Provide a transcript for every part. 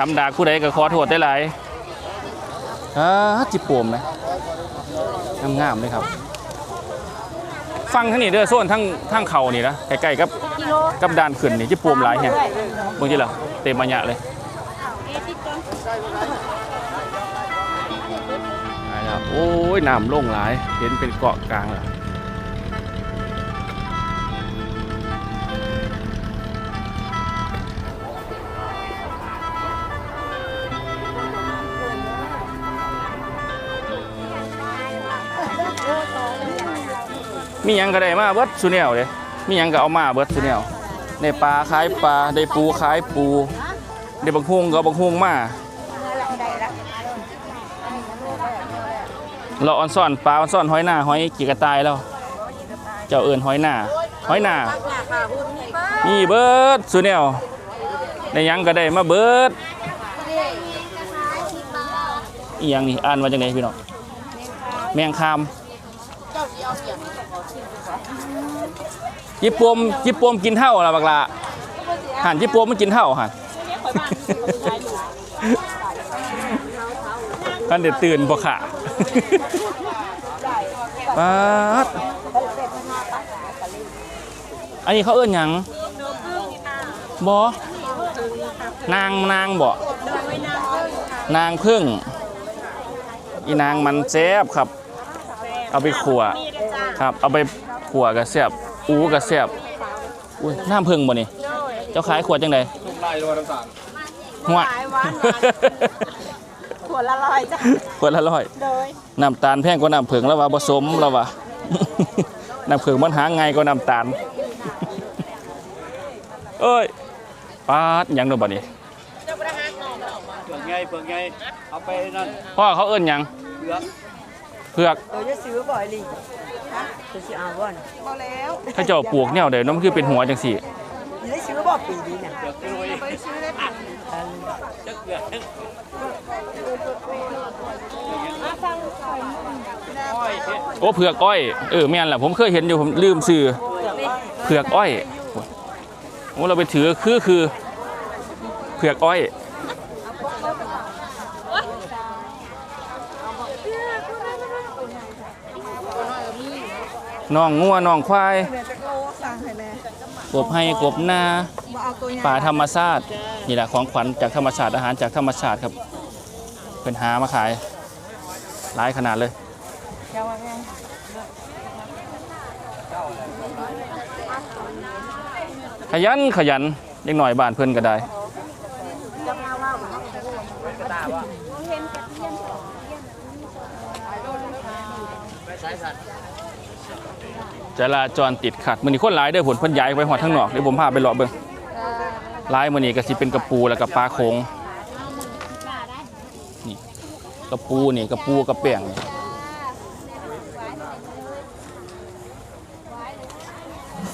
ตำดากผู้ใดก็ขอโทษได้หลายอ่าจิปวมไหมงามๆเลยครับ ฟังทั้งนี้เด้อโซนทั้งทั้งเขานี่นะใกล้ๆกับกับด่านขึ้นนี่จิปวมหลายแฮะบางทีล่ะเต็มมัญญะเลยนะครับโอ้ยน้ำลงหลาย เห็นเป็นเกาะกลางล่ะ มีหยังก็ได้มาเบิดสุแนวเลยมีหยังก็เอามาเบิดสุแนวในปลาขายปลาได้ปูขายปูได้บักฮวงก็เอาบักฮวงมาเราออนซ่อนปลาออนซ่อนหอยหน้าหอยกีกระตายแล้ว เจ้าเอิญหอยหน้าหอยหน้ามีเบิดสุแนวในยังก็ได้มาเบิดอียังนี่อ่านว่าจังไดพี่น้องแมงคาม ญี่ปุ่มญี่ปุ่มกินเท่าละไรบักละหันญี่ปุ่มมันกินเท่าหันท่านเด็ดตื่นบ่ค่ะปาดอันนี้เขาเอื้อนหยังบนางนางบ่นางพึ่งอีนางมันแซ่บครับ เอาไปขัวครับ เอาไปขัวกับเสียบ อูกับเสียบอุ้ยน้ำพึ่งบ่นี่เจ้าขายขวดจังไดลูกไล่โลน้ำตาลหัวขายหวานขวดละร้อยจ้ะขวดละร้อยโดยน้ำตาลแพงกว่าน้ำผึ้งแล้วว่าผสมแล้วว่าน้ำผึ้งมันหาไงายกว่าน้ำตาลเอ้ยปาดหยังเด้อบัดนี้เปลือกไงเปลือกไงเอาไปนั่นพ่อเขาเอิ้นหยังเปลือกเผือกเราจะซื้อบ่อยลิ จะซื้อเอาบ่อนพอแล้วถ้าเจ้าปลูกแนวใดเนาะมันคือเป็นหัวจังซี่จะได้ซื้อบ่ปีนี้เนี่ยเปลือกกล้วยไปซื้อได้ผักจักเปลือกอ้อยเฮ็ดโอ้เผือกอ้อยเออแม่นล่ะผมเคยเห็นอยู่ผมลืมซื้อเผือกอ้อยโอ้เราไปถือคือคือเผือกอ้อย น้องงัวน้องควายแม่จะโลสั่งให้แม่กบให้กบนามาเอาตัวใหญ่ป่าธรรมชาตินี่แหละของขวัญจากธรรมชาติอาหารจากธรรมชาติครับเป็นหามาขายหลายขนาดเลยขยันขยันยังหน่อยบ้านเพื่อนก็ได้ จราจรติดขัดมือนี้คนหลายเด้อผลเพิ่นย้ายไปหอดทางนอกเดี๋ยวผมพาไปเลาะเบิ่งหลายมือนี้ก็สิเป็นกระปูแล้วก็ปลาโขงนี่กระปูนี่กระปูกระเปียงนี่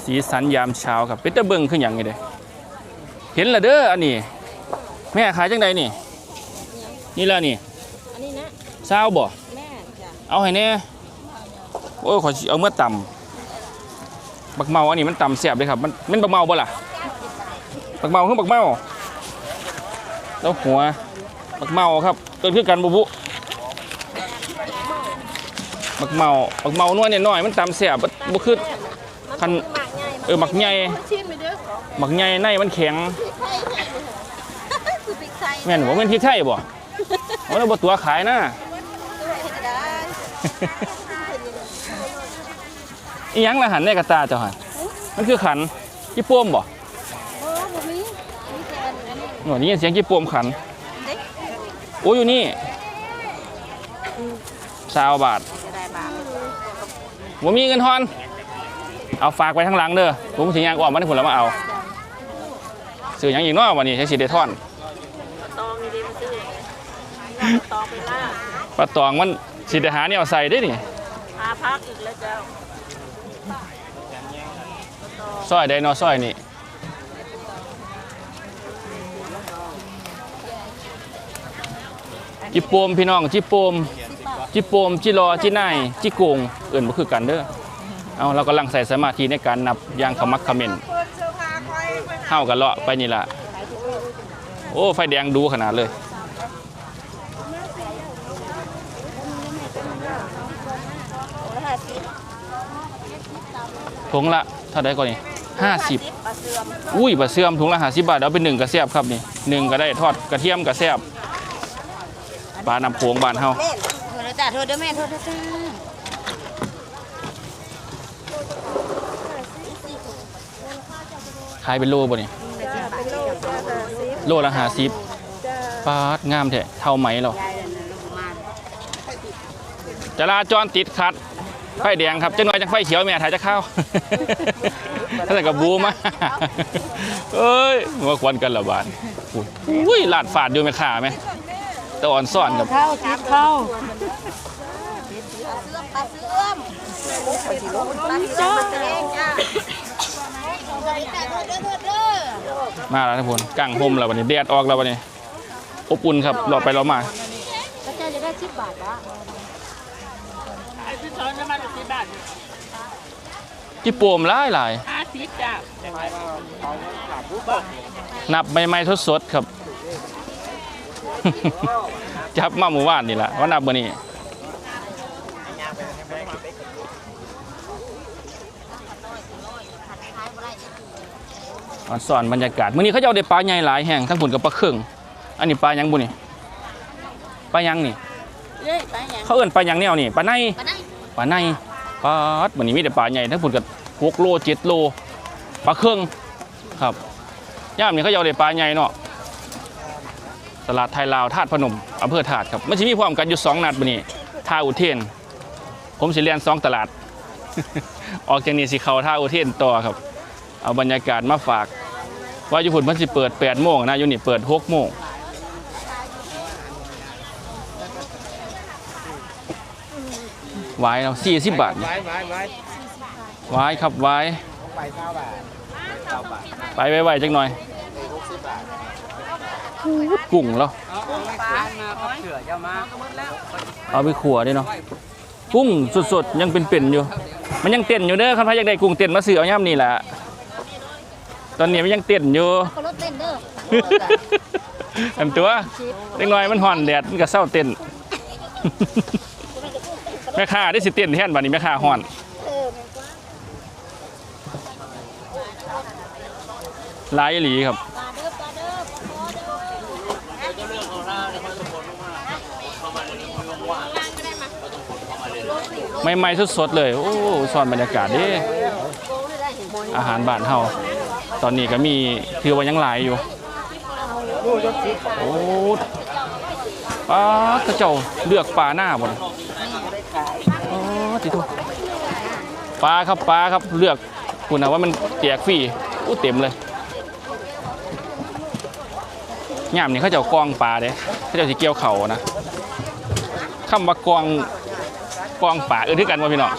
สีสันยามเช้าครับเป็นตะเบิ่งคือหยังนี่เด้เห็นและเด้ออันนี้ แม่ขายจังใดนี่ นี่แล้วนี่อันนี้นะเช้าบ่แม่จ้ะเอาให้แน่โอ้ยขอสิเอาเมื่อต่ำ บักเมาอันนี้มันต่ำเสียบเลยครับ มันมันบักเมาบ่ล่ะบักเมาคือบักเมาแล้วหัวบักเมาครับเกิดขึ้นกันบุบุบักเมาบักเมานวลเนี่ยน้อยมันต่ำเสียบบ่คือคันเออบักใหญ่ชิมไปเด้อบักใหญ่ในมันแข็งแม่นบ่แม่นพริกไทยบ่เอาแล้วบ่ตัวขายนะ อีหยังละหันในกระตาเจ้าหันมันคือขันกี่ป้วมบ่โอ้บ่มีมีแต่อันนี้หน่วยนี้ยินเสียงกี่ป้วมขัน เด็กโอ้อยู่นี่สาวบาทจะได้บาทผมมีเงินทอน เอาฝากไปทางหลังเด้อผมสิยางออกมาที่ผลแล้วมาเอา ซื้อหยังอีกเนาะวันนี้ใช้สิได้ทอนตองนี่ดีมาซื้อตองไปล่าปลาตองมันสิได้หาเนี่ยเอาใส่ได้นี่พาพักอีกแล้วเจ้า ซอยไดโนซอยนี่จิโปมพี่น้องจิโปมจิโปมจิรอจินายจิโกงเอื่นบ่คือกันเด้อเอาเรากำลังใส่สมาธิในการนับอย่างขมักเขม้นเปิดเสื้อผ้าคอยเฮากันเลาะไปนี่ล่ะโอ้ ไฟแดงดูขนาดเลยถุงละเท่าไดก่อนนี่ห้าสิบอุ้ยปลาเสื่อมถุงละห้าสิบบาทเอาเป็นหนึ่งกระเสียบครับนี่หนึ่งก็ได้ทอดกระเทียมกระเสียบปลาน้ำโขงบานเฮาโทษจ้าโทษเด้อแม่โทษจ้าขายเป็นโลบ่นี่โลละห้าสิบปาดงามแท้เท่าไหมเราจราจรติดขัด ไฟแดงครับจังหน่อยจังไฟเขียวแม่ถ่ายจะเข้าถ้าแต่กับบูมาเอ้ยมาควันกันละบาดอุ้ยอุ้ยลาดฝาดอยู่ไหมขาไหมตะอ่อนซ่อนกับเข้าทิพเข้าปลาเสื่อมปลาเสื่อมปลาเสื่อมจ้าจ้าโทษเด้อโทษเด้อมาแล้วทุกคนกลางห่มแล้ววันนี้แดดออกแล้ววันนี้อบอุ่นครับรอไปรอมาพระเจ้าจะได้สิบบาทวะ ที่โปมหลายหลายห้าสิบจ้านับใหม่ๆสดๆครับ จับมาหมู่บ้านนี่แหละว่านับวันนี้สอนบรรยากาศมื้อนี้เขาจะเอาได้ปลาใหญ่หลายแห่งทั้งผุนกับปลาเครื่องอันนี้ปลาหยังบุนี่ปลาหยังนี่เย้ยไปยังเขาเอิ้นปลาหยังแนวนี่ปลาในไปไหนปลาในปลาดวันนี้มีแต่ปลาใหญ่ทั้งผุนกับ หกโลเจ็ดโลปลาเครื่องครับย่ามนี่เขาเอาได้ปลาใหญ่เนาะตลาดไทยลาวธาตุพนมอำเภอธาตุครับมันจะมีพร้อมกันอยู่สองนัดวันนี้ท่าอุเทน ผมสิเรียนสองตลาด ออกจากนี้สิเขาท่าอุเทนต่อครับ เอาบรรยากาศมาฝาก ว่าญี่ปุ่นมันสิเปิด8โมงนะอยู่นี่เปิด6โมงไว้เรา40 บาทนี่ไว้ไว้ไว้ ไว้ครับไว้ไปเก้าบาทเก้าบาทไปไวๆจักหน่อยกุ้งแล้วเอาเอาไปขัวด้วยเนาะกุ้งสดๆยังเป็นๆอยู่ มันยังเต้นอยู่เด้อคันพายอยากได้กุ้งเต้นมาซื้อเอาย่ำนี่แหละตอนนี้มันยังเต้นอยู่เขารถเต้นเด้ออันตัวเล็กน้อยมันห่อนแดดมันก็เศร้าเต้นแม่ค้าได้สิเต้นแท่นบัดนี้แม่ค้าห่อน ลายหลีครับใหม่ๆสดๆเลย โอ้สอนบรรยากาศด้อาหารบ้านเฮาตอนนี้ก็มีคือว่ายังหลายอยู่โอ้ปลากระเจ้าเลือกปลาหน้าบ่นอ๋อติทุปลาครับปลาครับเลือกคุณนะว่ามันแจกฟรีอู้เต็มเลย ย่ามนี่เขาเจ้ากองปลาเด้เขาเจ้าสิเกี่ยวเข่านะคำว่ากองกองปลาเอื่นที่กันว่าพี่น้อง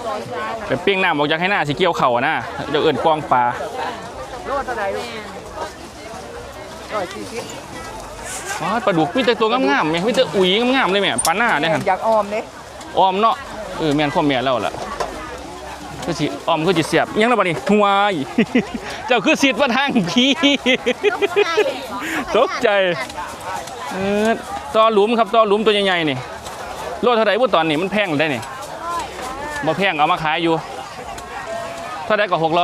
ไปปิ้งน้ำออกจากให้หน้าสิเกี่ยวเข่านะเดี๋ยวเอื่นกองปลาโลเท่าไหร่ลูกร้อยสี่สิบอ๋อปลาดุกมีแต่ตัวงามๆแม่มีแต่อุ๋ยงามๆเลยแม่ปลาหน้าเนี่ยฮะอยากออมเนี่ยออมเนาะเออแม่นข้อแม่นแล้วล่ะ คือสิออมคือสิเสียบอิหยังแล้วบัดนี้หัวายเจ้าคือสิทธิ์ว่าทางพี่ตกใจเออต่อหลุมครับต่อหลุมตัวใหญ่ๆนี่โลเท่าไหร่บ่ตอนนี้มันแพงได้นี่บ่แพงเอามาขายอยู่เท่าไหร่ก็600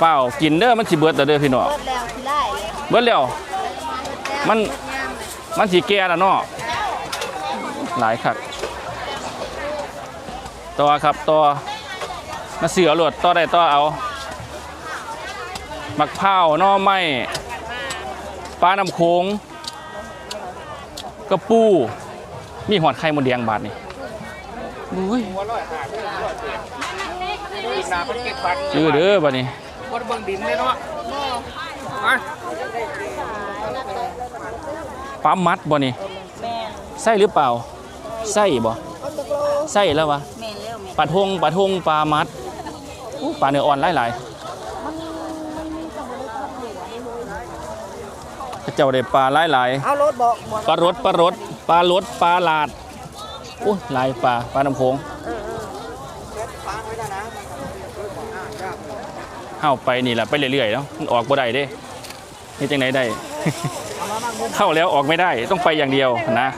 เปล่ากินเด้อมันสิเบิดแต่เด้อพี่น้องเบิดแล้วสิไล่เบิดแล้วมันมันสีแก่แล้วเนาะหลายคัก ต่อครับต่อมาเสือหลวดต่อได้ต่อเอามักเผาวหน่อไม้ปลาน้ำโขงกระปูมีหอดไข่มดแดงบาทนี่อุ้ยหัวร้อยห้าสิบร้อยเจ็ดดินนาเป็นเก็บปันชื่อเด้อบัดนี้บนเบิ่งดินเลยเนาะมาปลามัดบ่นี่ใส่หรือเปล่าใส่บ่ใส่แล้ววะแม่นเร็วแม่ ปลาทงปลาทงปลามัดอู้ปลาเนื้ออ่อนหลายๆพระเจ้าได้ปลาหลายเอารถบอกบอกๆปลารสปลารสปลารสปลาหลาดอู้หลายปลาปลาน้ำโขงฟังไว้นะนะเฮาไปนี่แหละไปเรื่อยๆเนาะมันออกบ่ได้เด้นี่จังไหนได้ เข้าแล้วออกไม่ได้ต้องไปอย่างเดียวนะ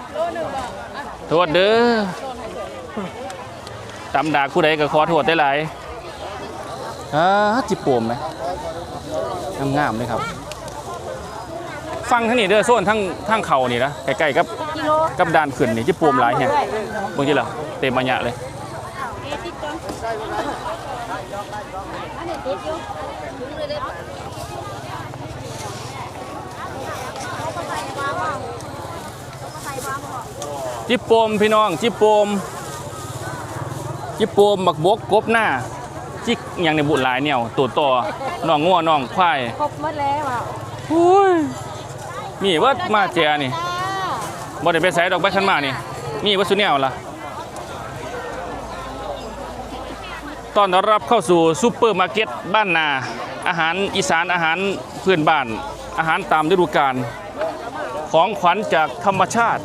โทษเด้อ ตำดากผู้ใดก็ขอโทษได้หลายอ่าจิบปวมไหมงามๆเลยครับ ฟังทั้งนี้เด้อโซนทั้งทั้งเข่านี่นะใกล้ๆกับกับด้านขึ้นนี่จิบปวมหลายแฮะบางทีเหรอเต็มมัญญะเลยจิบโปมพี่น้องจิบโปม จิบโปมบักบกกบหน้าจิกอยังในบุญหลายเนี่ยตัวต่อน้องงัวน้องควายครบหมดแล้วอะอุ้ยมีเว่ามาเจอนี่บ่ได้ไปใส่ดอกใบขันหมากนี่มีวัตถุแนวล่ะตอนรับเข้าสู่ซูเปอร์มาร์เก็ตบ้านนา อาหารอีสานอาหารพื้นบ้าน อาหารตามฤดูกาลของขวัญจากธรรมชาติ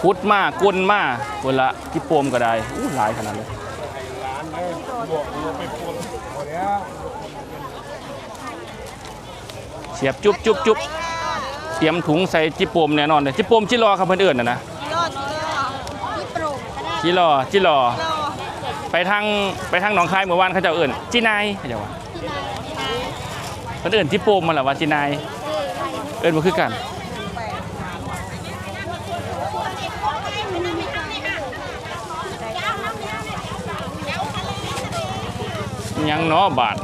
ขุดมากกลมาเวลาที่โปมก็ได้อู้หลายขนาดเลยเสียบจุ๊บจุ๊บจุ๊บเตรียมถุงใส่จิโปมแน่นอนเลยจิโปมจิรอครับเพื่อนเอิญนะนะกิโลกิโลที่ปลูกก็ได้จิรอจิรอโลไปทางไปทางหนองคายเมื่อวานเขาเจ้าเอิญจินายเขาเจ้าว่าเพื่อนเอิญจิโปมมาแหละว่าจินายเอิญมาคือกัน ยังเนาะบาท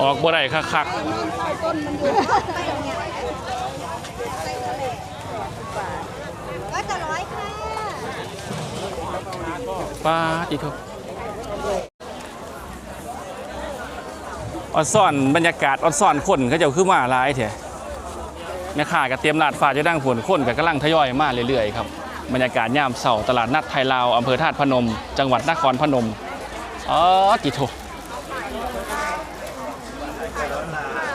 ออกบ่ได้คักค่ะๆป้าอีกทุกออนซ่อนบรรยากาศออนซ่อนคนเขาจ้าคือมาหลายแท้ แม่ค้าก็เตรียมลาดฟ้าจะดังฝนคนก็กำลังทยอยมาเรื่อยๆครับบรรยากาศยามเสาร์ตลาดนัดไทยลาวอำเภอธาตุพนม จังหวัดนครพนมอ๋อจิโท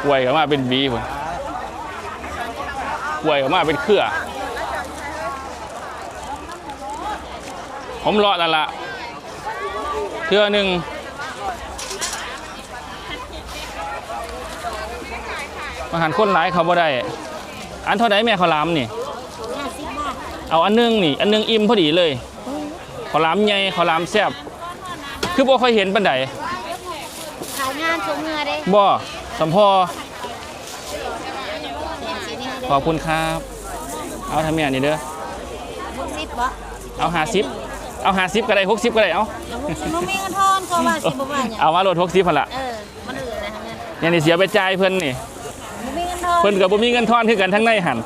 กล้วยออกมาเป็นบีพุ่นกล้วยออกมาเป็นเครือ ผมรอแล้วละเทื่อหนึ่งอาหารคนหลายเขาบ่ได้ อันเท่าไดแม่ข้าวหลามนี่ ห้าสิบบาทเอาอันหนึงนี่ อันหนึงอิ่มพอดีเลยข้าวหลามใหญ่ข้าวหลามแซ่บคือบ่ค่อยเห็นปานใดขายงานชมเงือได้บ่สมพอแสนสีนี่ขอบคุณครับ เอาทำอย่างนี้เด้อ หกสิบบ่เอาหาซิปเอาหาซิปก็ได้หกซิปก็ได้เอาหกสิบมันมีเงินทอนก็ว่าสิบบ่ว่าเนี่ยเอามาโหลดหกซิปพนละเออ มันเหลืออะไรทั้งนั้นอย่างนี้เสียไปจ่ายเพิ่นนี่มันมีเงินทอนเพิ่นกับบ่มีเงินทอนคือกันทั้งในหัน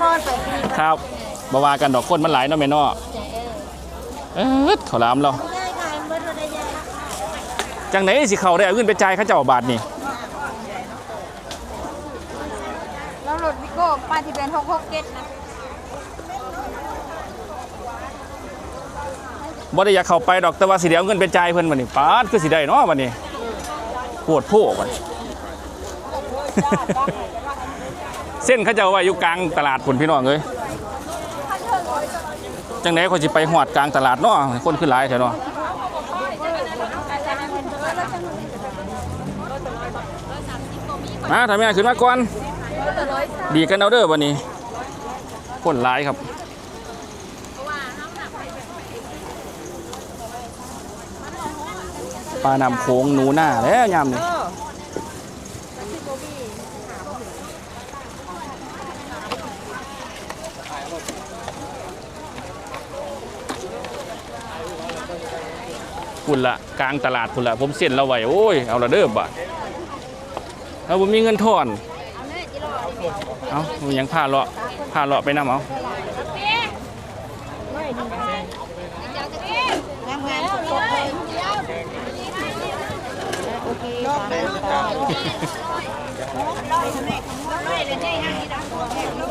ทอนไปปีครับบ่ว่ากันดอกคนมันหลายเนาะแม่เนาะใจเออเออขาวหลามเราได้ขายเบิดเราได้ยาจังไหนสิเขาได้เอาเงินไปจ่ายเขาเจ้าบาทนี่แล้วรถวิโก้ป้ายที่เป็นหกหกเจ็ดนะบ่ได้อยากเข้าไปดอกแต่ว่าสิได้เอาเงินไปจ่ายเพิ่นบัดนี้ปาดคือสิได้เนาะบัดนี้ปวดโพบัด เส้นเขาเจ้าไว้อยู่กลางตลาดพุ่นพี่น้องเอ้ยจังไหนเขาสิไปหอดกลางตลาดเนาะคนคือหลายแท้เนาะมาทำยังไงขึ้นมาก่อนดีกันเอาเด้อวันนี้คนร้ายครับปลานำโค้งหนูหน้าแล้วยามนี่ คุณละกลางตลาดคุณละผมเส้นเราไหวโอ้ยเอาละเด้อบ่ะเราผมมีเงินทอนเอาผมยังพาเลาะพาเลาะไปน้ำเอา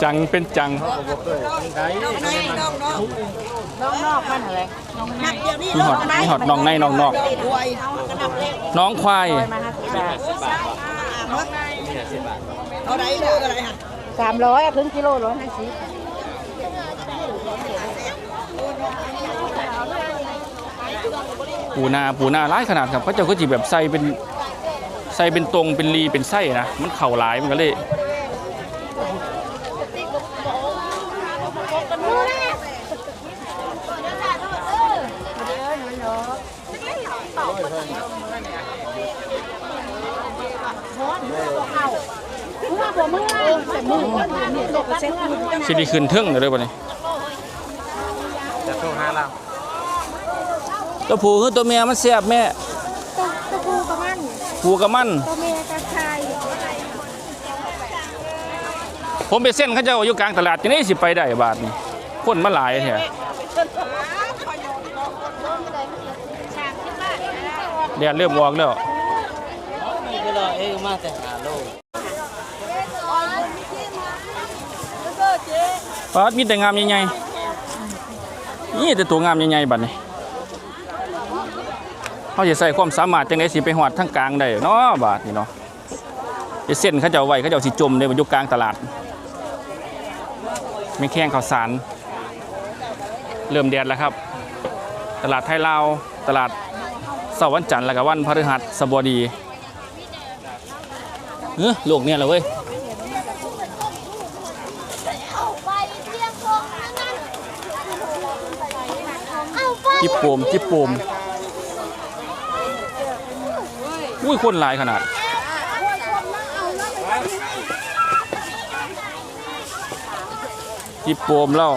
จังเป็นจัง น้องนอกมันอะไรนับเดี๋ยวนี้มีหอดมีหอดน้องในน้องนอก ควยน้องควายสาเท่าไหรโลเสามร้อยครึ่งกิโลร้อยห้าสิบปูนาปูนาร้ายขนาดครับเขาเจ้าก็จีแบบใส่เป็นใส่เป็นตรงเป็นรีเป็นไส้นะมันเข่าหลายมันก็เลย สิไดีขึ้นเทึ่งเลยบ่นี่จะโทรหาเราตัวผู้คือตัวเมียมันแซ่บแม่ตัวผู้กับมันผู้กับมันตัวเมียกับชายผมไปเส้นเขาเจ้าอยู่กลางตลาดจังได๋สิไปได้บาทนี่คนมาหลายแท้แดดเริ่มออกแล้วเวลาเอ้มาแต่หาโล ปาดมีแต่งามใหญ่ๆนี่แต่ตัวงามใหญ่ๆบัดนี้เขาจะใส่ความสามารถจังไดสิไปฮอดทางกลางได้เนาะบาทนี่เนาะไปเส้นเขาเจ้าไว้เขาเจ้าสิจมได้บ่อยู่กลางตลาดไม่แข่งข้าวสาร เริ่มแดดแล้วครับ ตลาดไทยลาวตลาดเสาร์วันจันทร์แล้วก็วันพฤหัสบดีเฮ้ยลูกเนี่ยเหรอเว้ย ไปเรียกพวกนั้นเอาไปจิบโปมจิบโปมอุ้ยคนหลายขนาดจิบโปมแล้ว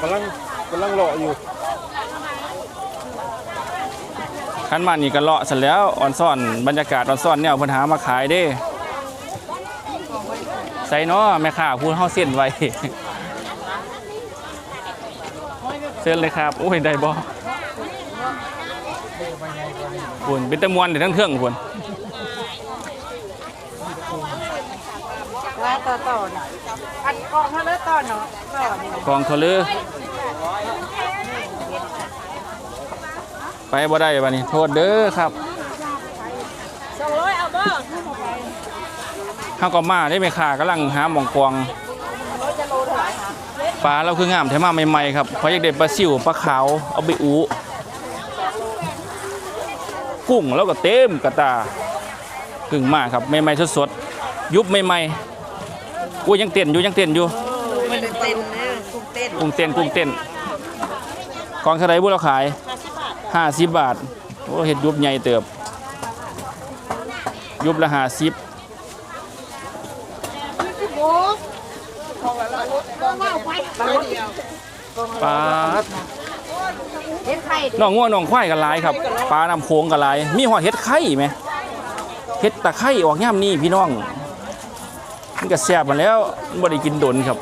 กำลังกำลังรออยู่ขันมานี่ก็เลาะเสร็จแล้วออนซ่อนบรรยากาศออนซ่อนเนี่ยเพิ่นหามาขายเด้ใส่เนาะแม่ค้าพูดเฮาเส้นไว้เชิญเลยครับ โอ้ย ได้บ่ คุณเป็นตะมวนเดี๋ยวทั้งเครื่องคุณว่าต่อต่อน่ะอันกองเท่าเลยต่อเนาะต่อนี่กองเขาลือไปบ่ได้บัดนี้โทษเด้อครับสองร้อยเอาบ่เฮาก็มาได้ไหมค่ะกำลังหาหม่องกวางปลาเราคืองามแท้มาใหม่ๆครับเพราะอยากได้ปลาซิวปลาขาวเอาไปอู กุ้งแล้วก็เต็มกระตาพึ่งมากครับใหม่ๆสดๆยุบใหม่ๆอู้ยังเต้นอยู่ยังเต้นอยู่มันเต้นนะกุ้งเต้นกุ้งเต้นกุ้งเต้นกองเท่าไรบุเราขายห้าสิบบาทโอ้เห็ดยุบใหญ่เติบ ยุบละห้าสิบปลาดเห็ นไข่น้องง่วน้องควายกันหลายครับปลาน้ำโขงกันหลาย มีหอดเห็ดไข่ไหมเห็ดตะไคร่ออกย่ามนี่พี่น้อง มันก็แซ่บมาแล้วบ่ได้กินดนครับ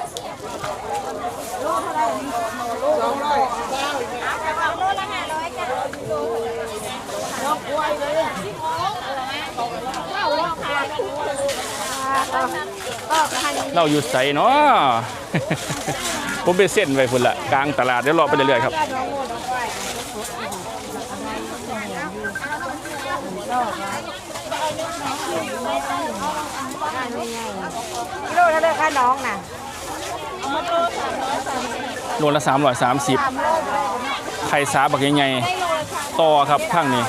เราอยู่ใสเนาะ ผมไปเส้นไว้พุ่นละกลางตลาดเดี๋ยวรอไปเรื่อยๆครับกิโลเท่าเลยค่ะน้องน่ะโลละ330ไข่สาบักใหญ่ๆต่อครับข้างนี้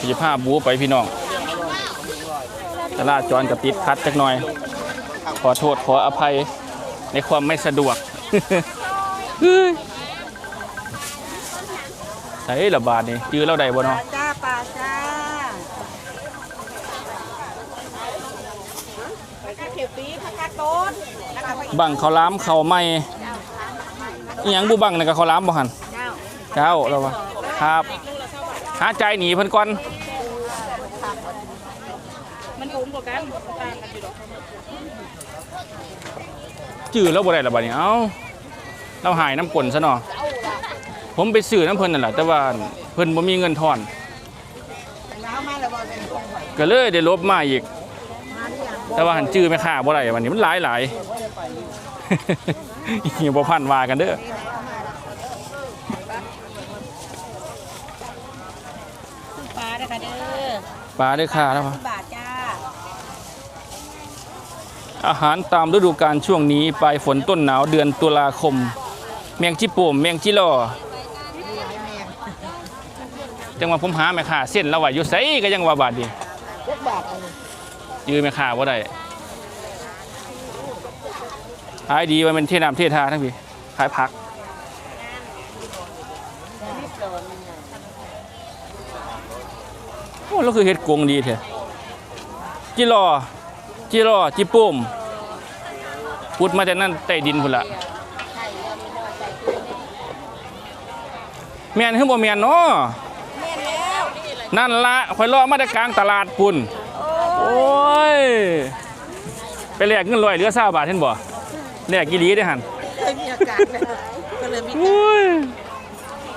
พี่ผ้าบูไปพี่น้อง ตลาดจรกับติดคัดจักหน่อย ขอโทษขออภัยในความไม่สะดวกเฮ้ยใส่ระบาดนี่จื้อเราได้บ่เนาะจ้าปลาจ้าบังข้าวหล้ามข้าวไหม่อีหยังบุบังในกับข้าวหล้ามบ่หันเจ้าเราวะครับ หาใจหนีเพิ่นก่อนมันสูง กว่ากันต่างกันอยู่ดอกจื้อแล้วบ่ได้ละบัดนี้เอ้าเราหายน้ำกลนซะเนาะผมไปซื้อน้ำเพิ่นนั่นแหละแต่ว่าเพิ่นบ่มีเงินทอนก็เลยได้ลบมาอีก แต่ว่าหันจื้อไม่ค่าบ่ได้วันนี้มันหลายหลายๆอย่าบ่พันว่ากันเด้อปลาเด้อค่ะเด้อปลาเด้อค่ะแล้ว บาทจ้า อาหารตามฤดูกาลช่วงนี้ปลายฝนต้นหนาวเดือนตุลาคม แมงจิโป่มแมงจิโลจังหวะผมหาแม่ค้าเส้นล้วว่าอยู่ไสก็ยังว่าบาดดีบาทยืมแม่ค้าบ่าได้ขายดีว่ามันเทน้ำเททาทั้งพี่ขายผักโอ้แล้วคือเฮ็ดกงดีแท้จิโล จิโลจิโป่มพุดมาจากนั่นใต้ดินพุ่นละแม่นคือบ่แม่นเนาะนั่นละข่อยเลาะมาแต่กลางตลาดปุ่นโอ้ยไปแลกเงินร้อยเหลือ20บาทเห็นบ่แลกกี่หลีได้หั่นเคยมีอาการเลยก็เลยมีโอ้ย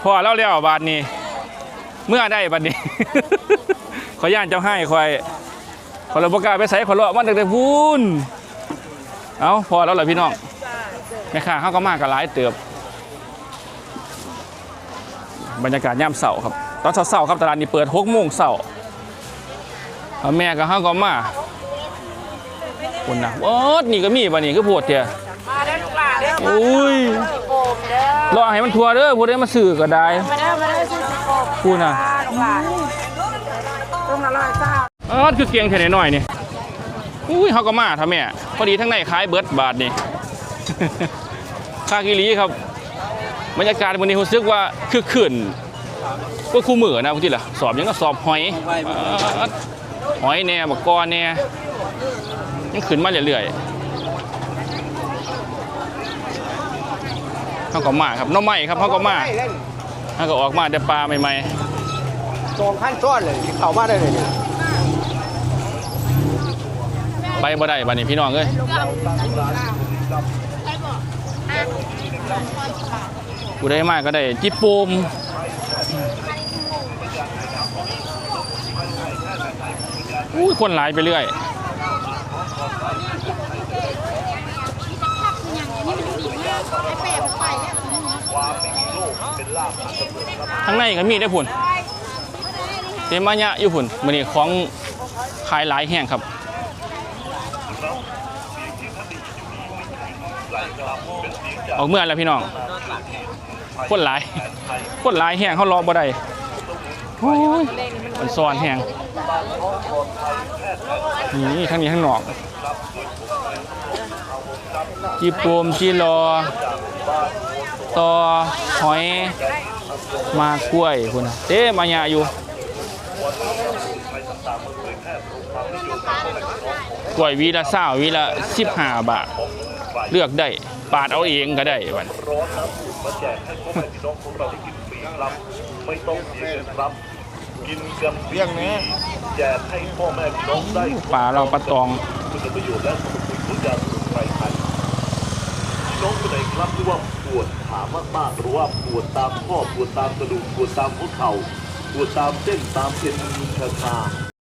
พอแล้วแล้วบาทนี้ เมื่อได้บัดนี้ขอย่านเจ้าให้ข่อย ขอยเลยบ่กล้าไปใส่ขอยเลาะมาตั้งแต่พูนเอ้าพอแล้วล่ะพี่น้องแม่ค้าเขาก็มากันหลายเติบ บรรยากาศยามเสาร์ครับ ตอนเสาร์ๆครับตลาดนี้เปิด6โมงเสาร์เอาแม่กับเขาก็มาคนนะโอ้นี่ก็มีบ่นี่คือโพดเถอะมาได้อลูกหลานเด้อโอ้ยโกมเด้อรอให้มันทัวเด้อผู้ใดมาซื้อก็ได้มาได้อมาได้อซื้อสิโกมพูดน่ะมาลูกหลานต้องอร่อยจ้า อ๋อคือเกียงแค่หน่อยๆนี่อุ้ยเขาก็มาทำแม่พอดีทั้งในขายเบิร์ดบาทนี่คากิลีครับบรรยากาศวันนี้รู้สึกว่าคือขึ้นก็คู่มือนะพวกที่ล่ะสอบหยังก็สอบหอยอ่าหอยแน่บักกอแน่ยังขึ้นมาเรื่อยๆเขาก็มาครับหน้องใหม่ครับเขาก็มาเขาก็ออกมาแต่ปลาใหม่สองขั้นซ้อนเลยเข้ามาได้เลยเนี่ยๆ ไปบ่ได้บัดนี้พี่น้องเอ้ยกูได้มากก็ได้จิปโปมอุ้คนหลายไปเรื่อยข้งในก็มีได้อพุ่นเต็มมายะอยู่พุ่นมื้อนี้ของขายหลายแห้งครับ ออกเมื่อแล้วพี่น้องคนหลายคนหลายแห้งเขารอบ่ได้โอ้ยมันซ้อนแห้งนี่ทั้งนี้ทั้งนอกจีปวมจีรอต่อหอยมากล้วยคุณนะเต้มาหยาอยู่กล้วยวีละเศร้าวีละสิบห้าบาท เลือกได้ ปาดเอาเองก็ได้วันมาแจกให้พ่อแม่พี่น้องของเราได้กินฟรีครับไม่ต้องเสียเงินครับกินกันเพียงนี้แจกให้พ่อแม่พี่น้องได้ปลาเราปลาตองคุณประโยชน์และสรรพคุณของยาสมุนไพรไทยพี่น้องคนไหนครับที่ว่าปวดขามากๆหรือว่าปวดตามข้อปวดตามกระดูกปวดตามหัวเข่าปวดตามเส้นตามเอ็นชาชา